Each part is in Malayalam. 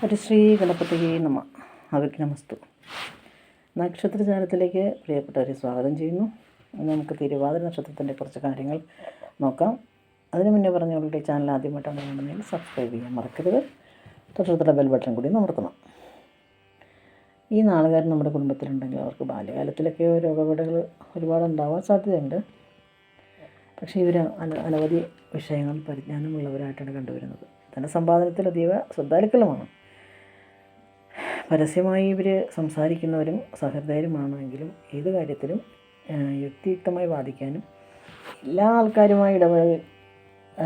ഹരിശ്രീ ഗണപതിയെ നമ അവിഘ്നമസ്തു നക്ഷത്രജാലത്തിലേക്ക് പ്രിയപ്പെട്ടവരെ സ്വാഗതം ചെയ്യുന്നു. നമുക്ക് തിരുവാതിര നക്ഷത്രത്തിന്റെ കുറച്ച് കാര്യങ്ങൾ നോക്കാം. അതിനു മുന്നേ പറഞ്ഞവരുടെ ചാനൽ ആദ്യമായിട്ടാണ് കാണുന്നതെങ്കിൽ സബ്സ്ക്രൈബ് ചെയ്യാൻ മറക്കരുത്. തൊട്ടടുത്തുള്ള ബെൽ ബട്ടൺ കൂടി അമർത്തണം. ഈ നാളുകാരൻ നമ്മുടെ കുടുംബത്തിലുണ്ടെങ്കിൽ അവർക്ക് ബാല്യകാലത്തിലൊക്കെ രോഗപീഠകൾ ഒരുപാട് ഉണ്ടാവാൻ സാധ്യതയുണ്ട്. പക്ഷേ ഇവർ അന അനവധി വിഷയങ്ങൾ പരിജ്ഞാനമുള്ളവരായിട്ടാണ് കണ്ടുവരുന്നത്. ധനസമ്പാദനത്തിൽ അതീവ ശ്രദ്ധാലുക്കളുമാണ്. പരസ്യമായി ഇവർ സംസാരിക്കുന്നവരും സഹൃദയരുമാണെങ്കിലും ഏത് കാര്യത്തിലും യുക്തിയുക്തമായി വാദിക്കാനും എല്ലാ ആൾക്കാരുമായി ഇടപഴകി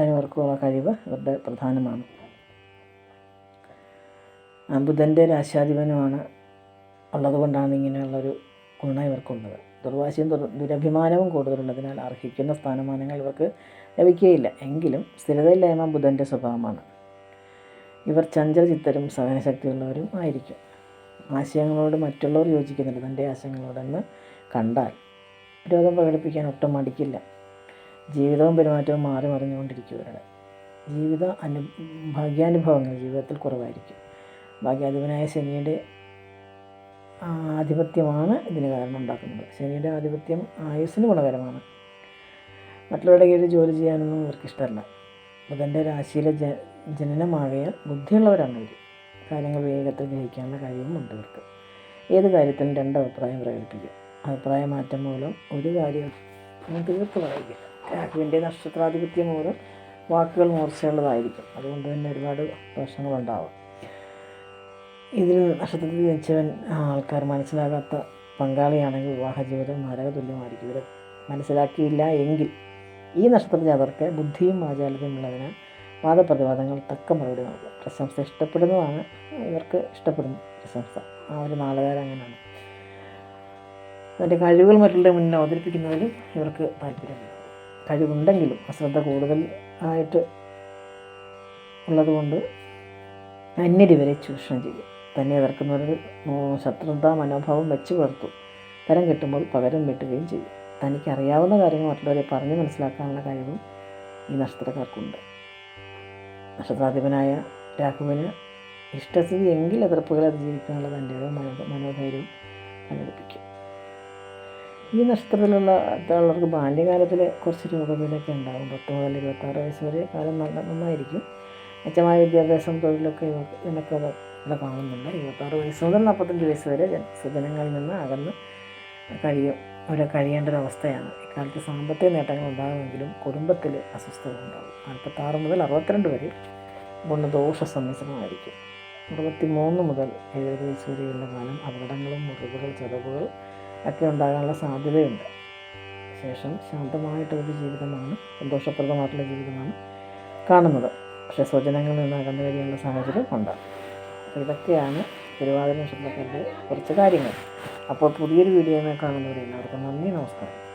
ഇവർക്കുള്ള കഴിവ് ഇവരുടെ പ്രധാനമാണ്. ബുധന്റെ രാശാധിപനുമാണ് ഉള്ളതുകൊണ്ടാണ് ഇങ്ങനെയുള്ളൊരു ഗുണം ഇവർക്കുള്ളത്. ദുർവാശിയും ദുർ ദുരഭിമാനവും കൂടുതലുള്ളതിനാൽ അർഹിക്കുന്ന സ്ഥാനമാനങ്ങൾ ഇവർക്ക് ലഭിക്കുകയില്ല. എങ്കിലും സ്ഥിരതയില്ലായ്മ ബുധന്റെ സ്വഭാവമാണ്. ഇവർ ചഞ്ചലചിത്തരും സഹനശക്തിയുള്ളവരും ആയിരിക്കും. ആശയങ്ങളോട് മറ്റുള്ളവർ യോജിക്കുന്നുണ്ട്. തന്റെ ആശയങ്ങളോടെന്ന് കണ്ടാൽ രോഗം പ്രകടിപ്പിക്കാൻ ഒട്ടും മടിക്കില്ല. ജീവിതവും പെരുമാറ്റവും മാറി മറിഞ്ഞുകൊണ്ടിരിക്കും ഇവരുടെ ജീവിത അനു ഭാഗ്യാനുഭവങ്ങൾ ജീവിതത്തിൽ കുറവായിരിക്കും. ഭാഗ്യാധിപനായ ശനിയുടെ ആധിപത്യമാണ് ഇതിന് കാരണം ഉണ്ടാക്കുന്നത്. ശനിയുടെ ആധിപത്യം ആയുസ്സിന് ഗുണകരമാണ്. മറ്റുള്ളവരുടെ കീഴിൽ ജോലി ചെയ്യാനൊന്നും ഇവർക്ക് ഇഷ്ടമല്ല ബുധന്റെ രാശിയിലെ ജ ജനനമാകയാൽ ബുദ്ധിയുള്ളവരാണ് ഇവർ. കാര്യങ്ങൾ വേഗത്തിൽ ഗ്രഹിക്കാനുള്ള കഴിവും ഉണ്ട് ഇവർക്ക്. ഏത് കാര്യത്തിനും രണ്ട് അഭിപ്രായം പ്രകടിപ്പിക്കും. അഭിപ്രായ മാറ്റം മൂലം ഒരു കാര്യം തീർത്ത് പറയില്ല രാഘുവിന്റെ നക്ഷത്രാധിപത്യം മൂലം വാക്കുകൾ മൂർച്ചയുള്ളതായിരിക്കും. അതുകൊണ്ട് തന്നെ ഒരുപാട് പ്രശ്നങ്ങളുണ്ടാവും. ഇതിൽ നക്ഷത്രത്തിൽ ജനിച്ചവൻ ആൾക്കാർ മനസ്സിലാകാത്ത പങ്കാളിയാണെങ്കിൽ വിവാഹ ജീവിതം നരകതുല്യമായിരിക്കും ഇവർ മനസ്സിലാക്കിയില്ല എങ്കിൽ ഈ നക്ഷത്ര ജാതർക്ക് ബുദ്ധിയും വാചാലതയും ഉള്ളതിനാൽ വാദപ്രതിവാദങ്ങൾ തക്ക മറുപടി നൽകും പ്രശംസ ഇഷ്ടപ്പെടുന്നതാണ്. ഇവർക്ക് ഇഷ്ടപ്പെടുന്നു പ്രശംസ. ആ ഒരു നാളുകാരം അങ്ങനെയാണ്. അതിന്റെ കഴിവുകൾ മറ്റുള്ളവരുടെ മുന്നിൽ അവതരിപ്പിക്കുന്നതിലും ഇവർക്ക് താല്പര്യമില്ല കഴിവുണ്ടെങ്കിലും അശ്രദ്ധ കൂടുതൽ ആയിട്ട് ഉള്ളതുകൊണ്ട് അന്യരിവരെ ചൂഷണം ചെയ്യും. തന്നെ എതിർക്കുന്നവരിൽ ശത്രുതാ മനോഭാവം വെച്ച് പുലർത്തു. തരം കിട്ടുമ്പോൾ പകരം വെട്ടുകയും ചെയ്യും. തനിക്കറിയാവുന്ന കാര്യങ്ങൾ മറ്റുള്ളവരെ പറഞ്ഞ് മനസ്സിലാക്കാനുള്ള കഴിവും ഈ നക്ഷത്രക്കാർക്കുണ്ട്. നക്ഷത്രാധിപനായ രാഹുവിന് ഇഷ്ടസ്ഥിതി എങ്കിൽ എതിർപ്പുകൾ അതിജീവിക്കാനുള്ള തന്റെ മനോ മനോധൈര്യം സംഘടിപ്പിക്കും ഈ നക്ഷത്രത്തിലുള്ള ഉള്ളവർക്ക് ബാല്യകാലത്തിൽ കുറച്ച് രോഗപീഠയൊക്കെ ഉണ്ടാകും പത്ത് മുതൽ ഇരുപത്താറ് വയസ്സ് വരെ കാലം നല്ല നന്നായിരിക്കും. മെച്ചമായ വിദ്യാഭ്യാസം തൊഴിലൊക്കെ ഇതിനൊക്കെ ഇവിടെ കാണുന്നുണ്ട്. ഇരുപത്താറ് വയസ്സ് മുതൽ നാൽപ്പത്തഞ്ച് വയസ്സ് വരെ ജന സ്വജനങ്ങളിൽ നിന്ന് അകന്ന് കഴിയും. അവിടെ കഴിയേണ്ട ഒരു അവസ്ഥയാണ് ഇക്കാലത്ത് സാമ്പത്തിക നേട്ടങ്ങൾ ഉണ്ടാകുമെങ്കിലും കുടുംബത്തിൽ അസ്വസ്ഥത ഉണ്ടാകും. നാൽപ്പത്താറ് മുതൽ അറുപത്തിരണ്ട് വരെ ഗുണദോഷ സമ്മിശ്രമായിരിക്കും അറുപത്തി മൂന്ന് മുതൽ എഴുപത് വയസ്സ് വരെയുള്ള കാലം അപകടങ്ങളും മുറിവുകൾ ചതവുകൾ ഒക്കെ ഉണ്ടാകാനുള്ള സാധ്യതയുണ്ട്. ശേഷം ശാന്തമായിട്ടുള്ളൊരു ജീവിതമാണ് സന്തോഷപ്രദമായിട്ടുള്ള ജീവിതമാണ് കാണുന്നത്. പക്ഷേ സ്വജനങ്ങളിൽ നിന്ന് അകന്നു കഴിയാനുള്ള സാഹചര്യം അപ്പോൾ ഇതൊക്കെയാണ് തിരുവാതിര നക്ഷത്രക്കാരുടെ കുറച്ച് കാര്യങ്ങൾ. അപ്പോൾ പുതിയൊരു വീഡിയോയിൽ കാണുന്നവരെ എല്ലാവർക്കും നന്ദി നമസ്കാരം.